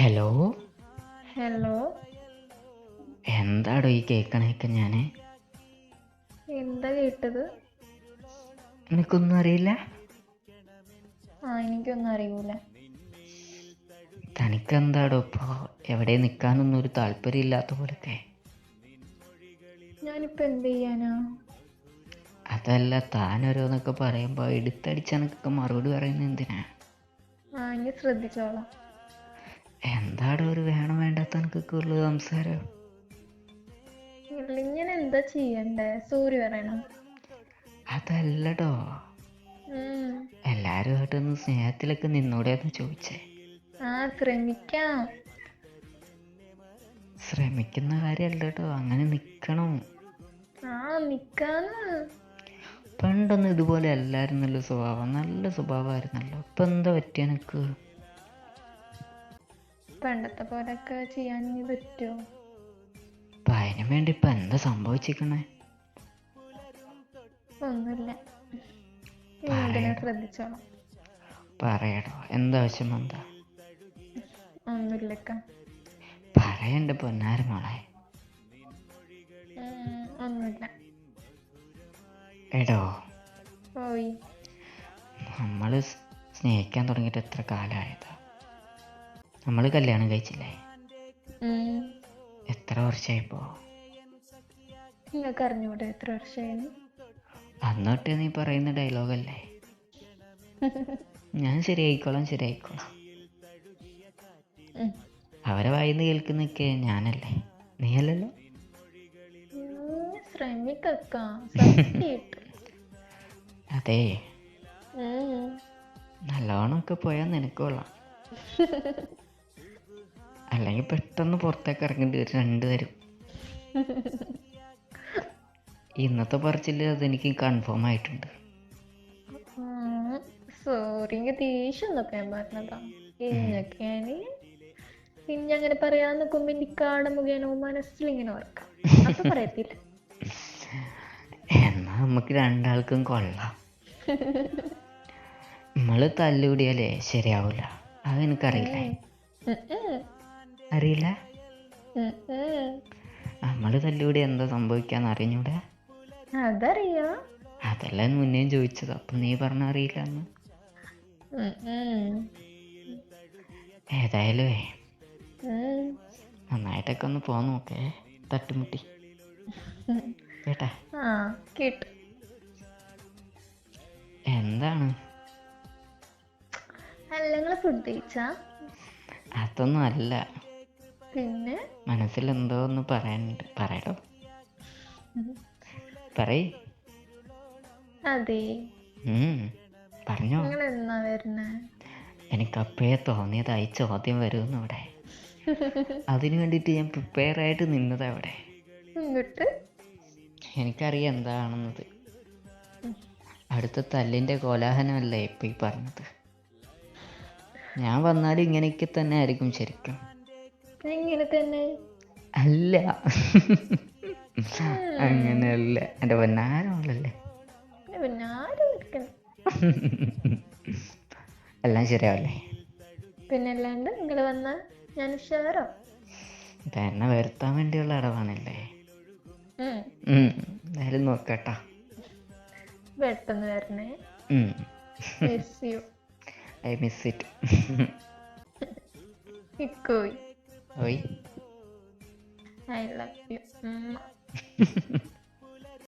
Hello? Hello? എന്താടോ ഈ കേക്കണേക്ക് ഞാൻ എന്താ കേട്ടത്? എനിക്കൊന്നും അറിയില്ല? ആ എനിക്കൊന്നും അറിയൂല. തനിക്കെന്താടോ ഇപ്പോ? എവിടെ നിൽക്കാനൊന്നും ഒരു താല്പര്യം ഇല്ലാത്ത പോലൊക്കെ. ഞാനിപ്പോ എന്ത് ചെയ്യാനാ? അതല്ല താൻ ഓരോന്നൊക്കെ പറയുമ്പോൾ എടുത്തടിച്ചെനക്കൊക്കെ മറുപടി പറയുന്നത് എന്തിനാ? ആ ഇനി ശ്രദ്ധിച്ചോളാം. എന്താടോ ഒരു വേണം വേണ്ടാത്ത എനിക്കൊക്കെ ഉള്ള സംസാരം? ഇങ്ങനെ എന്താ ചെയ്യണ്ടേ? സോറി പറയണം. അതല്ലടോ. എല്ലാരുമായിട്ടൊന്ന് സ്നേഹത്തിലൊക്കെ നിന്നൂടെ എന്ന് ചോദിച്ചേ. ആ ശ്രമിക്കാം. ശ്രമിക്കുന്ന കാര്യമല്ല കേട്ടോ അങ്ങനെ നിക്കണം. ആ നിക്കാന്ന്. പണ്ടൊന്നും ഇതുപോലെ അല്ലായിരുന്നല്ലോ നല്ല സ്വഭാവം. നല്ല സ്വഭാവമായിരുന്നല്ലോ. ഇപ്പൊ എന്താ പറ്റിയ എനിക്ക് പണ്ടത്തെ പോലൊക്കെ ചെയ്യാൻ ഇനി പറ്റുമോ അപ്പം അതിനു വേണ്ടി ഇപ്പം എന്താ സംഭവിച്ചിരിക്കണേ? ഒന്നുമില്ല. ശ്രദ്ധിച്ചോളാം. പറയടോ. എന്താവശ്യം എന്താ? ഒന്നുമില്ലക്ക. പറയണ്ട പൊന്നാര മോളെ. ഉം, ഒന്നുമില്ല. എടോ. നമ്മൾ സ്നേഹിക്കാൻ തുടങ്ങിയിട്ട് എത്ര കാലമായതാ? നമ്മൾ കല്യാണം കഴിച്ചില്ലേ. എത്ര വർഷമായിപ്പോ നിങ്ങൾക്ക് അറിഞ്ഞൂടെ എത്ര അന്നോട്ട് നീ പറയുന്ന ഡയലോഗല്ലേ? ഞാൻ ശരിയായിക്കോളാം ശരിയായിക്കോളാം. അവരെ വായിന്ന് കേൾക്കുന്നൊക്കെ ഞാനല്ലേ. നീ അല്ലല്ലോ അതെ. നല്ലോണൊക്കെ നല്ലോണമൊക്കെ പോയാൽ നിനക്ക് കൊള്ളാം. അല്ലെങ്കിൽ പെട്ടെന്ന് പുറത്തേക്ക് ഇറങ്ങേണ്ടി വരും. രണ്ടുപേരും. ഇന്നത്തെ പറച്ചിൽ അതെനിക്ക് കൺഫേം ആയിട്ടുണ്ട്. സോറി എനിക്ക് ദേഷ്യം എന്നൊക്കെ ഞാൻ പറഞ്ഞതാ. ഇന്നൊക്കെയാണ് പിന്നെ അങ്ങനെ പറയാൻ നിൽക്കുമ്പോ എനിക്കാട മുഖേന മനസ്സിലിങ്ങനെ ഓർക്കാം അപ്പൊ പറയത്തില്ല. എന്നാ നമുക്ക് രണ്ടാൾക്കും കൊള്ളാം. നമ്മൾ തല്ലുകൂടിയാലേ ശരിയാവൂല. അത് എനിക്കറിയില്ലേ ഉം, ഉം, അറിയില്ല. നമ്മൾ തല്ലുകൂടി എന്താ സംഭവിക്കാന്ന് അറിഞ്ഞൂടെ? അതറിയോ? അതല്ല മുന്നേം ചോദിച്ചത്. അപ്പൊ നീ പറഞ്ഞ അറിയില്ല എന്ന്. ഏതായാലും നന്നായിട്ടൊക്കെ ഒന്ന് പോകാൻ നോക്കേ. തട്ടുമുട്ടി. കേട്ടാ? കേട്ടു. എന്താണ്? അല്ല നിങ്ങൾ ഫുഡ് കഴിച്ചാ? അതൊന്നും അല്ല. പിന്നെ? മനസ്സിൽ എന്തോ ഒന്ന് പറയാനുണ്ട് പറയടോ പറയ്. അതെ. പറഞ്ഞോ. നിങ്ങൾ എന്നാ വരുന്നേ? എനിക്ക് എനിക്കപ്പോഴേ തോന്നിയതായി ചോദ്യം വരുമെന്ന് ഇവിടെ അതിനു വേണ്ടിയിട്ട് ഞാൻ പ്രിപ്പയർ ആയിട്ട് നിന്നത് അവിടെ. എന്നിട്ട്? എനിക്കറിയാം എന്താണെന്നത്. അടുത്ത തല്ലിന്റെ കോലാഹലമല്ലേ ഇപ്പം ഈ പറഞ്ഞത്. ഞാൻ വന്നാലും ഇങ്ങനെയൊക്കെ തന്നെ ആയിരിക്കും ശരിക്കും. ഇങ്ങനെ തന്നെ? അല്ല. അങ്ങനെയല്ല. എന്റെ പൊന്നാരല്ലേ എല്ലാം ശരിയാവല്ലേ? പിന്നെ അല്ലാണ്ട് നിങ്ങൾ വന്ന ഞാൻ ഉഷാറോ? തന്നെ വരുത്താൻ വേണ്ടിയുള്ള അടവാണല്ലേ? എന്തായാലും നോക്കട്ടാ. പെട്ടെന്ന് വരണേ. Miss you I miss it ഇക്കോയി. ഓയ് ഐ ലവ് യു